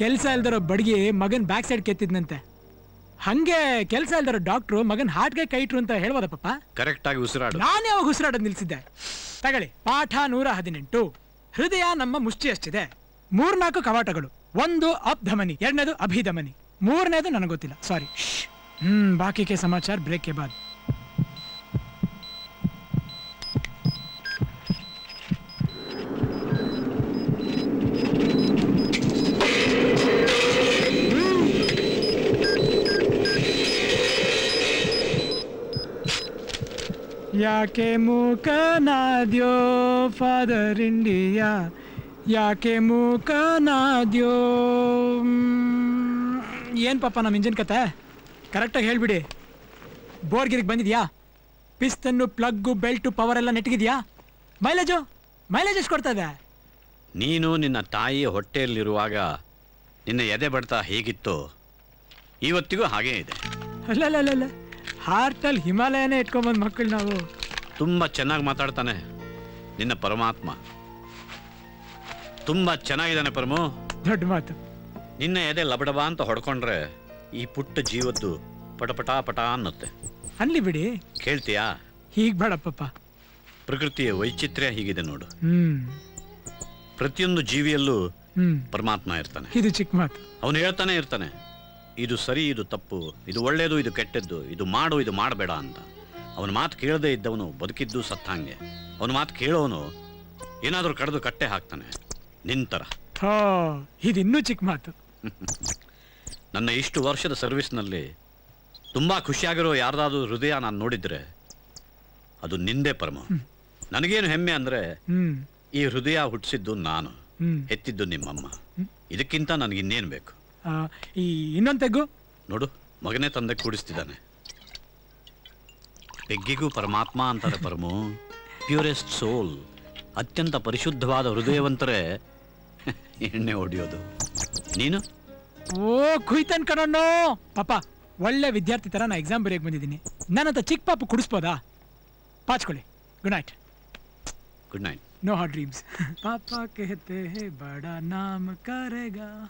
ಕೆಲ್ಸ ಇಲ್ದಿರೋ ಬಡ್ಗಿ ಮಗನ್ ಬ್ಯಾಕ್ ಸೈಡ್ ಕೆತ್ತಿದ್ನಂತೆ. ಹಂಗೆ ಕೆಲಸ ಇಲ್ದಿರೋ ಡಾಕ್ಟ್ರು ಮಗನ್ ಹಾರ್ಟ್ಗೆ ಕೈ ಇಟ್ರು ಅಂತ ಹೇಳ್ಬೋದ ಪಪ್ಪ ಕರೆಕ್ಟ್ ಆಗಿ ಉಸಿರಾಡು ನಾನು ಯಾವಾಗ ಉಸಿರಾಡೋದು ನಿಲ್ಸಿದ್ದೆ. ತಗೊಳ್ಳಿ ಪಾಠ ನೂರ ಹದಿನೆಂಟು. ಹೃದಯ ನಮ್ಮ ಮುಷ್ಟಿ ಅಷ್ಟಿದೆ ಮೂರ್ನಾಲ್ಕು ಕವಾಟಗಳು. ಒಂದು ಅಪ್ಧಮನಿ ಎರಡನೇದು ಅಭಿಧಮನಿ. ಮೂರನೇದು ನನಗೆ ಗೊತ್ತಿಲ್ಲ. ಸಾರಿ ಹ್ಮ್ ಬಾಕಿಗೆ ಸಮಾಚಾರ ಬ್ರೇಕ್ ಬಾದ್. ಯಾಕೆ ಮೂಕನಾದ್ಯೋ ಫಾದರ್ ಇಂಡಿಯಾ ಯಾಕೆ ಮೂಕನಾದ್ಯೋ? ಏನು ಪಾಪ ನಮ್ಮ ಇಂಜಿನ್ ಕತೆ? ಕರೆಕ್ಟಾಗಿ ಹೇಳಿಬಿಡಿ. ಬೋರ್ಗಿರಿಗೆ ಬಂದಿದ್ಯಾ? ಪಿಸ್ತನ್ನು ಪ್ಲಗ್ಗು ಬೆಲ್ಟು ಪವರ್ ಎಲ್ಲ ನೆಟ್ಟಿಗಿದೆಯಾ ಮೈಲೇಜು ಮೈಲೇಜ್ ಎಷ್ಟು ಕೊಡ್ತಾ ಇದೆ? ನೀನು ನಿನ್ನ ತಾಯಿ ಹೊಟ್ಟೆಯಲ್ಲಿರುವಾಗ ನಿನ್ನ ಎದೆ ಬಡ್ತಾ ಹೇಗಿತ್ತು ಇವತ್ತಿಗೂ ಹಾಗೇ ಇದೆ ಅಲ್ಲಲ್ಲ ಹಾರ್ಟಲ್ಲಿ ಹಿಮಾಲಯನೇ ಇಟ್ಕೊಂಬಂದು ಮಕ್ಕಳು ನಾವು. ತುಂಬ ಚೆನ್ನಾಗಿ ಮಾತಾಡ್ತಾನೆ ನಿನ್ನ ಪರಮಾತ್ಮ. ತುಂಬ ಚೆನ್ನಾಗಿದ್ದಾನೆ ಪರಮು. ದೊಡ್ಡ ಮಾತು. ನಿನ್ನ ಎದೆ ಲಬಡಬ ಅಂತ ಹೊಡ್ಕೊಂಡ್ರೆ ಈ ಪುಟ್ಟ ಜೀವದ್ದು ಪಟಪಟ ಪಟ ಅನ್ನುತ್ತೆ. ಅಲ್ಲಿ ಬಿಡಿ. ಕೇಳ್ತೀಯಾ? ಹೀಗ್ ಬೇಡಪ್ಪಪ್ಪ. ಪ್ರಕೃತಿಯ ವೈಚಿತ್ರ್ಯ ಹೀಗಿದೆ ನೋಡು. ಹ್ಮ್. ಪ್ರತಿಯೊಂದು ಜೀವಿಯಲ್ಲೂ ಹ್ಮ್. ಪರಮಾತ್ಮ ಇರ್ತಾನೆ. ಇದು ಚಿಕ್ಕ ಮಾತು. ಅವನು ಹೇಳ್ತಾನೆ ಇರ್ತಾನೆ ಇದು ಸರಿ ಇದು ತಪ್ಪು ಇದು ಒಳ್ಳೇದು ಇದು ಕೆಟ್ಟದ್ದು ಇದು ಮಾಡು ಇದು ಮಾಡಬೇಡ ಅಂತ. ಅವನ ಮಾತು ಕೇಳದೇ ಇದ್ದವನು ಬದುಕಿದ್ದು ಸತ್ತಂಗೆ. ಅವನ ಮಾತು ಕೇಳೋನು ಏನಾದರೂ ಕಡಿದು ಕಟ್ಟೆ ಹಾಕ್ತಾನೆ. ನಿಂತರ ಥೋ ಇದು ಇನ್ನೂ ಚಿಕ್ಕ ಮಾತು. ನನ್ನ ಇಷ್ಟು ವರ್ಷದ ಸರ್ವಿಸ್ನಲ್ಲಿ ತುಂಬ ಖುಷಿಯಾಗಿರೋ ಯಾರ್ದಾದ್ರೂ ಹೃದಯ ನಾನು ನೋಡಿದ್ರೆ ಅದು ನಿಂದೆ ಪರಮ. ನನಗೇನು ಹೆಮ್ಮೆ ಅಂದ್ರೆ ಹ್ಮ್. ಈ ಹೃದಯ ಹುಟ್ಟಿಸಿದ್ದು ನಾನು ಎತ್ತಿದ್ದು ನಿಮ್ಮಮ್ಮ. ಇದಕ್ಕಿಂತ ನನಗಿನ್ನೇನು ಬೇಕು? ಈ ಇನ್ನೊಂದು ತೆಗ್ಗು? ನೋಡು ಮಗನೇ ತಂದೆ ಕೂಡಿಸ್ತಿದ್ದಾನೆ. ತೆಗ್ಗಿಗೂ ಪರಮಾತ್ಮ ಅಂತಾರೆ ಪರಮು. ಪ್ಯೂರೆಸ್ಟ್ ಸೋಲ್ ಅತ್ಯಂತ ಪರಿಶುದ್ಧವಾದ ಹೃದಯವಂತರೇ ಎಣ್ಣೆ ಹೊಡೆಯೋದು. ನೀನು? ಓ ಕುಯ್ತನ್ ಕಣಣ್ಣು! ಪಾಪ ಒಳ್ಳೆ ವಿದ್ಯಾರ್ಥಿ ತರ ನಾನು ಎಕ್ಸಾಮ್ ಬರೆಯಕ್ಕೆ ಬಂದಿದ್ದೀನಿ. ನಾನಂತ ಚಿಕ್ಕ ಪಾಪು ಕುಡಿಸ್ಬೋದಾ? ಪಾಚ್ಕೊಳ್ಳಿ. Good night good night no hard dreams ಪಾಪ ಕೇತೆ ಬಡ ನಾಮ ಕರೆಗಾ.